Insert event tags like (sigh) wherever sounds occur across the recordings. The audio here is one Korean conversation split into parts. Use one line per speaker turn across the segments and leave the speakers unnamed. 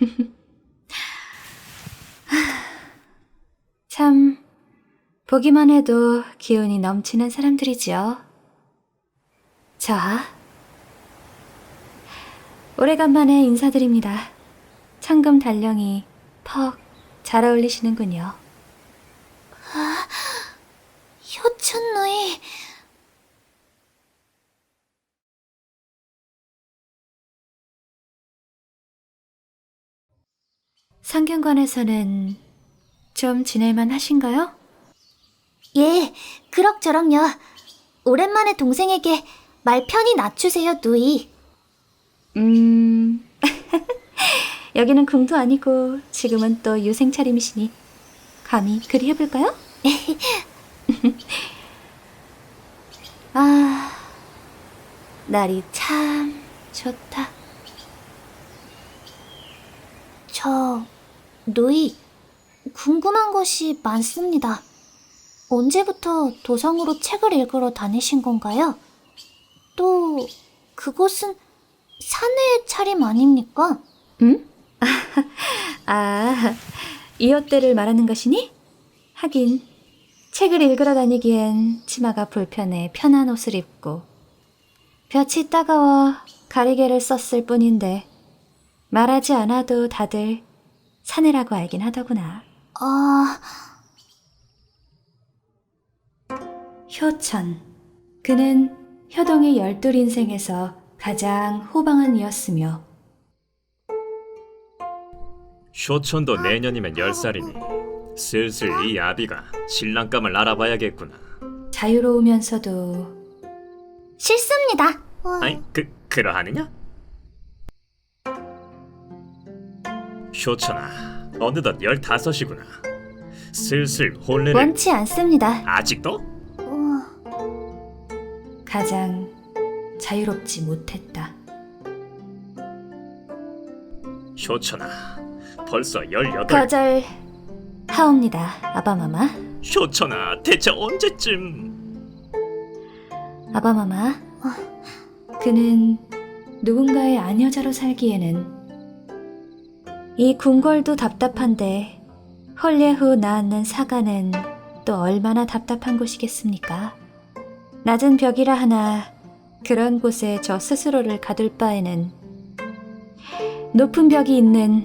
(laughs) 참, 보기만 해도 기운이 넘치는 사람들이지요. 자, 오래간만에 인사드립니다. 창금 달령이 퍽 잘 어울리시는군요.
효춘누이
상경관에서는 좀 지낼만 하신가요?
예 그럭저럭요 오랜만에 동생에게 말 편히 낮추세요 누이
음, (laughs) 여기는 궁도 아니고 지금은 또 유생 차림이시니 감히 그리 해볼까요? (laughs) 아, 날이 참 좋다.
저 누이 궁금한 것이 많습니다 언제부터 도성으로 책을 읽으러 다니신 건가요? 또 그곳은 사내의 차림 아닙니까?
응? (laughs) 아, 이웃대를 말하는 것이니? 하긴, 책을 읽으러 다니기엔 치마가 불편해 편한 옷을 입고, 볕이 따가워 가리개를 썼을 뿐인데, 말하지 않아도 다들 사내라고 알긴 하더구나.
아...
효천. 그는 효동의 열둘 인생에서 가장 호방은 이었으며,
쇼천도 내년이면 10살이니 슬슬 이 아비가 신랑감을 알아봐야겠구나.
자유로우면서도
싫습니다
아니, 그, 그러하느냐? 쇼천아, 어느덧 15이구나. 슬슬 혼례를...
원치 않습니다
아직도?
어...
가장 자유롭지 못했다.
쇼천아, 벌써 18...
거절 하옵니다, 아바마마.
쇼천아, 대체 언제쯤...
아바마마. 그는 누군가의 아녀자로 살기에는 이 궁궐도 답답한데 홀례 후 낳는 사가는 또 얼마나 답답한 곳이겠습니까? 낮은 벽이라 하나 그런 곳에 저 스스로를 가둘 바에는 높은 벽이 있는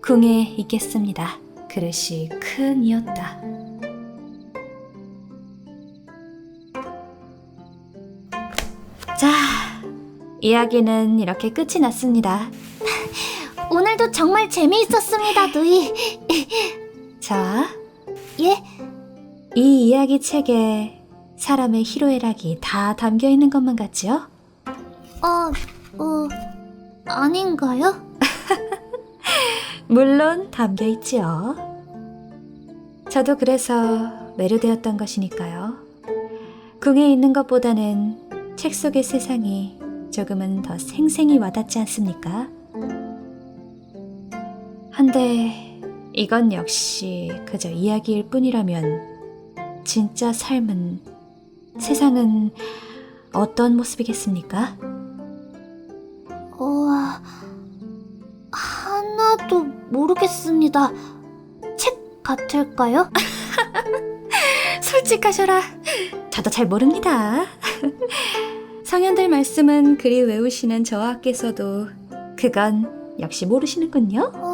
궁에 있겠습니다. 그릇이 큰 이었다. 자, 이야기는 이렇게 끝이 났습니다. (laughs)
오늘도 정말 재미있었습니다 누이
자,
예?
이 이야기 책에 사람의 희로애락이 다 담겨 있는 것만 같지요?
어... 어... 아닌가요? (laughs)
물론 담겨 있지요. 저도 그래서 매료되었던 것이니까요. 궁에 있는 것보다는 책 속의 세상이 조금은 더 생생히 와닿지 않습니까? 한데 이건 역시 그저 이야기일 뿐이라면 진짜 삶은 세상은 어떤 모습이겠습니까?
우와... 하나도 모르겠습니다 책 같을까요? (laughs)
솔직하셔라. 저도 잘 모릅니다. (laughs) 성현들 말씀은 그리 외우시는 저하께서도 그건 역시 모르시는군요.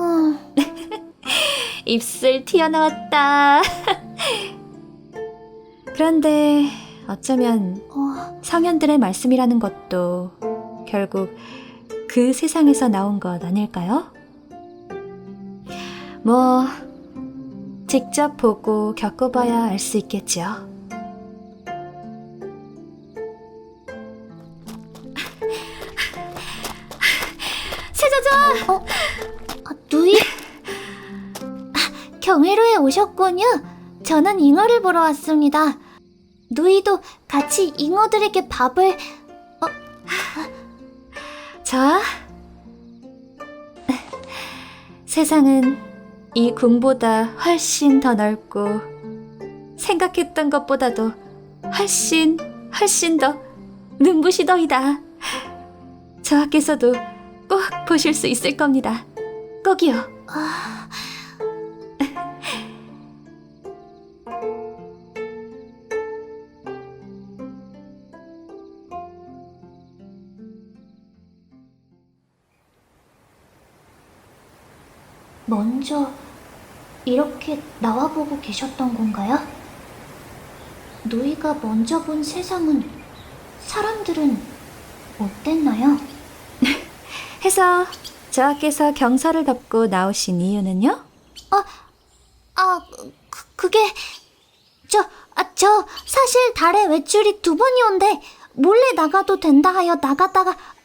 어...
입술 튀어나왔다. (laughs) 그런데 어쩌면
어...
성현들의 말씀이라는 것도 결국 그 세상에서 나온 것 아닐까요? 뭐, 직접 보고 겪어봐야 알 수 있겠지요. 세자자!
어? 아, 누이? 아, 경회로에 오셨군요. 저는 잉어를 보러 왔습니다. 누이도 같이 잉어들에게 밥을...
자, (laughs) 세상은 이 궁보다 훨씬 더 넓고 생각했던 것보다도 훨씬 훨씬 더 눈부시더이다. 저하께서도 꼭 보실 수 있을 겁니다. 꼭이요.
아, 먼저 이렇게 나와보고 계셨던 건가요? 노이가 먼저 본 세상은 사람들은 어땠나요? (laughs)
해서 저하께서 경사를 덮고 나오신 이유는요?
아, 그, 그게 저, 아, 저 사실 달에 외출이 두 번이 온데 몰래 나가도 된다 하여 나갔다가 아, 아,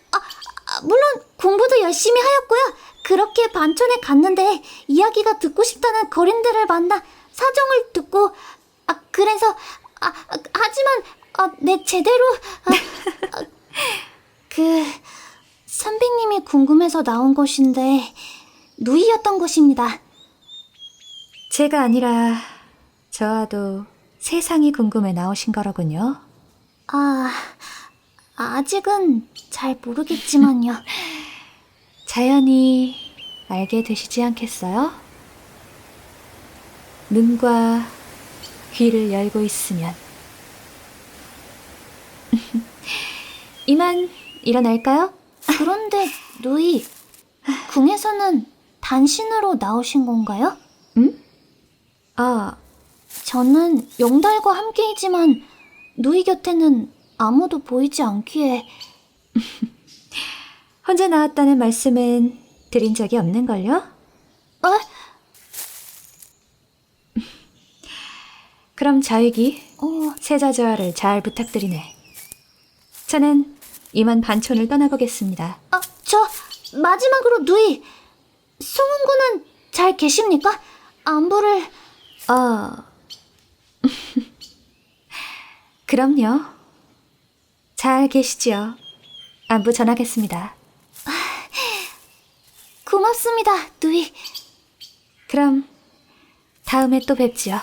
물론 공부도 열심히 하였고요. 그렇게 반천에 갔는데 이야기가 듣고 싶다는 거린들을 만나 사정을 듣고 아 그래서 아 아, 하지만 아, 네 제대로 아, 아, 그 선배님이 궁금해서 나온 것인데 누이였던 것입니다.
제가 아니라 저와도 세상이 궁금해 나오신 거로군요.
아, 아직은 잘 모르겠지만요. (laughs)
자연히 알게 되시지 않겠어요? 눈과 귀를 열고 있으면. (laughs) 이만 일어날까요?
그런데 누이, 궁에서는 단신으로 나오신 건가요?
아,
저는 영달과 함께이지만 누이 곁에는 아무도 보이지 않기에 (laughs)
혼자 나왔다는 말씀은 드린 적이 없는걸요?
어? (laughs)
그럼 자위기,
어,
세자저하를 잘 부탁드리네. 저는 이만 반촌을 떠나보겠습니다.
아, 저 마지막으로 누이, 송은구는 잘 계십니까? 안부를
어. (laughs) 그럼요. 잘 계시지요. 안부 전하겠습니다.
고맙습니다, 누이.
그럼 다음에 또 뵙지요.